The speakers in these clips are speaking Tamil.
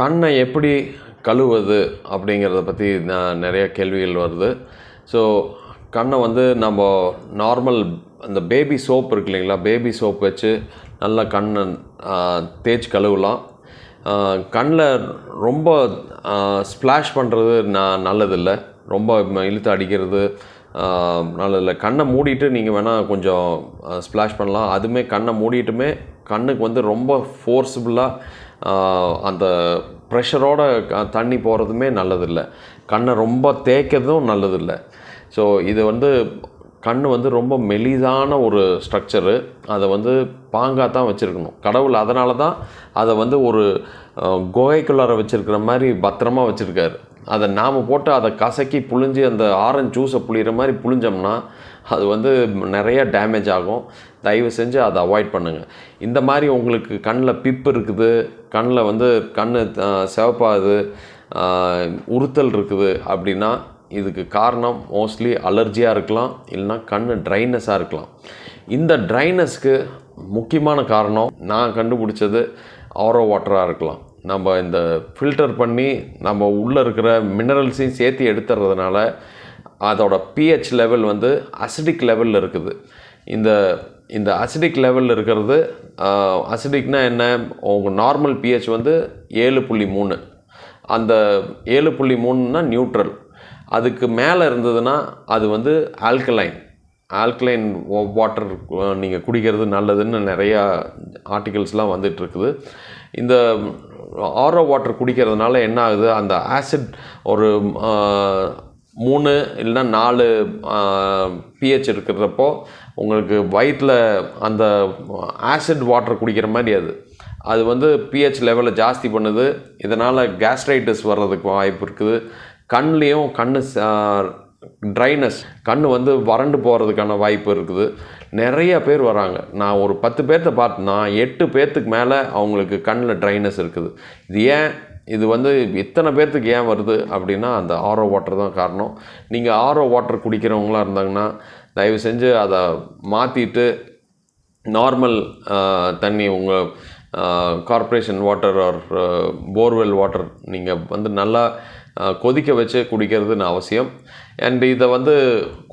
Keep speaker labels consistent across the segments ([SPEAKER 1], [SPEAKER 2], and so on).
[SPEAKER 1] கண்ணை எப்படி கழுவுவது அப்படிங்கிறத பற்றி நான் நிறைய கேள்விகள் வருது. ஸோ கண்ணை வந்து நம்ம நார்மல் அந்த பேபி சோப் இருக்கு இல்லைங்களா? பேபி சோப் வச்சு நல்லா கண்ணை தேய்ச்சி கழுவலாம். கண்ணில் ரொம்ப ஸ்ப்ளாஷ் பண்ணுறது நான் நல்லதில்லை. ரொம்ப இழுத்து அடிக்கிறது நல்லதில்லை. கண்ணை மூடிட்டு நீங்கள் வேணால் கொஞ்சம் ஸ்ப்ளாஷ் பண்ணலாம். அதுவுமே கண்ணை மூடிட்டுமே கண்ணுக்கு வந்து ரொம்ப ஃபோர்ஸபுல்லாக அந்த ப்ரெஷரோட தண்ணி போகிறதுமே நல்லதில்லை. கண்ணை ரொம்ப தேய்க்கிறதும் நல்லதில்லை. ஸோ இது வந்து கண் வந்து ரொம்ப மெலிதான ஒரு ஸ்ட்ரக்சரு அதை வந்து பாங்காக தான் வச்சுருக்கணும். கடவுள் அதனால தான் அதை வந்து ஒரு குகைக்குள்ளார வச்சுருக்கிற மாதிரி பத்திரமா வச்சுருக்காரு. அதை நாம் போட்டு அதை கசக்கி புழிஞ்சு அந்த ஆரஞ்சு ஜூஸை புளிகிற மாதிரி புழிஞ்சோம்னா அது வந்து நிறைய டேமேஜ் ஆகும். தயவு செஞ்சு அதை அவாய்ட் பண்ணுங்கள் இந்த மாதிரி உங்களுக்கு கண்ணில் பிப்பு இருக்குது கண்ணில் வந்து கண் சிவப்பாகுது உறுத்தல் இருக்குது அப்படின்னா இதுக்கு காரணம் மோஸ்ட்லி அலர்ஜியாக இருக்கலாம் இல்லைனா கண் ட்ரைனஸாக இருக்கலாம். இந்த ட்ரைனஸ்க்கு முக்கியமான காரணம் நான் கண்டுபிடிச்சது ஆரோ வாட்டராக இருக்கலாம். நம்ம இந்த ஃபில்டர் பண்ணி நம்ம உள்ளே இருக்கிற மினரல்ஸையும் சேர்த்து எடுத்துறதுனால அதோட பிஹெச் லெவல் வந்து அசிடிக் லெவலில் இருக்குது. இந்த இந்த அசிடிக் லெவலில் இருக்கிறது அசிடிக்னால் என்ன? உங்கள் நார்மல் பிஹெச் வந்து ஏழு புள்ளி மூணு. அந்த ஏழு புள்ளி மூணுன்னா நியூட்ரல் அதுக்கு மேலே இருந்ததுன்னா அது வந்து ஆல்கலைன் ஆல்கலைன் வாட்டர் நீங்கள் குடிக்கிறது நல்லதுன்னு நிறையா ஆர்டிகல்ஸ்லாம் வந்துட்டுருக்குது இந்த ஆரோ வாட்டர் குடிக்கிறதுனால என்ன ஆகுது? அந்த ஆசிட் ஒரு மூணு இல்லைன்னா நாலு பிஹெச் இருக்கிறப்போ உங்களுக்கு வயிற்றில் அந்த ஆசிட் வாட்டர் குடிக்கிற மாதிரி அது. அது வந்து பிஹெச் லெவலை ஜாஸ்தி பண்ணுது. இதனால் கேஸ்ட்ரைட்டிஸ் வர்றதுக்கு வாய்ப்பு இருக்குது. கண்லேயும் கண் ட்ரைனஸ் கண் வந்து வறண்டு போகிறதுக்கான வாய்ப்பு இருக்குது. நிறைய பேர் வராங்க. நான் ஒரு பத்து பேர்த்த பார்த்தேன்னா எட்டு பேர்த்துக்கு மேலே அவங்களுக்கு கண்ணில் ட்ரைனஸ் இருக்குது. இது ஏன் இது வந்து இத்தனை பேர்த்துக்கு ஏன் வருது அப்படின்னா அந்த ஆரோ வாட்டர் தான் காரணம். நீங்கள் ஆரோ வாட்டர் குடிக்கிறவங்களாக இருந்தாங்கன்னா தயவு செஞ்சு அதை மாற்றிட்டு நார்மல் தண்ணி உங்கள் corporation water or borewell water நீங்கள் வந்து நல்லா கொதிக்க வச்சு குடிக்கிறதுன்னு அவசியம். அண்ட் இதை வந்து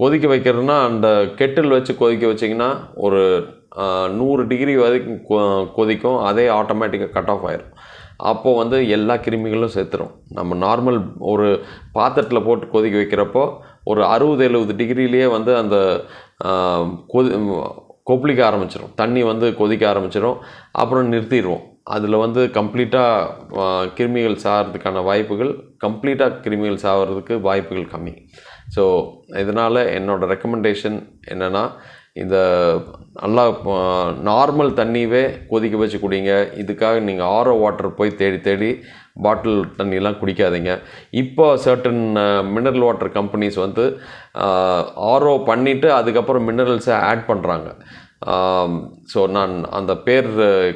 [SPEAKER 1] கொதிக்க வைக்கிறதுனா அந்த கெட்டில் வச்சு கொதிக்க வச்சிங்கன்னா ஒரு நூறு டிகிரி வரைக்கும் கொதிக்கும். அதே ஆட்டோமேட்டிக்காக கட் ஆஃப் ஆயிரும். அப்போது வந்து எல்லா கிருமிகளும் சேர்த்துரும். நம்ம நார்மல் ஒரு பாத்திரத்தில் போட்டு கொதிக்க வைக்கிறப்போ ஒரு அறுபது எழுபது டிகிரிலேயே வந்து அந்த கொதி கொப்பளிக்க ஆரம்பிச்சிடும் தண்ணி வந்து கொதிக்க ஆரம்பிச்சிடும் அப்புறம் நிறுத்திடுவோம். அதில் வந்து கம்ப்ளீட்டாக கிருமிகள் சாகிறதுக்கான வாய்ப்புகள் கம்ப்ளீட்டாக கிருமிகள் சாகிறதுக்கு வாய்ப்புகள் கம்மி. ஸோ இதனால் என்னோடய ரெக்கமெண்டேஷன் என்னென்னா இந்த நல்லா நார்மல் தண்ணியவே கொதிக்க வச்சு குடிங்க. இதுக்காக நீங்கள் ஆரோ வாட்டர் போய் தேடி தேடி பாட்டில் தண்ணியெலாம் குடிக்காதீங்க. இப்போ சர்டன் மினரல் வாட்டர் கம்பெனிஸ் வந்து ஆரோ பண்ணிவிட்டு அதுக்கப்புறம் மினரல்ஸை ஆட் பண்ணுறாங்க ஸோ நான் அந்த பேர்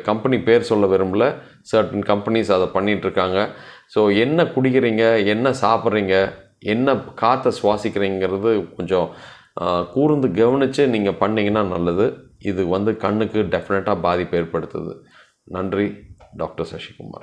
[SPEAKER 1] கம்பெனி பேர் சொல்ல விரும்பல. சர்டன் கம்பெனிஸ் அதை பண்ணிகிட்ருக்காங்க ஸோ என்ன குடிக்கிறீங்க? என்ன சாப்பிட்றீங்க? என்ன காற்றை சுவாசிக்கிறீங்கிறது கொஞ்சம் கூர்ந்து கவனித்து நீங்கள் பண்ணிங்கன்னா நல்லது. இது வந்து கண்ணுக்கு டெஃபினட்டாக பாதிப்பு ஏற்படுத்துது. நன்றி டாக்டர் சசிகுமார்.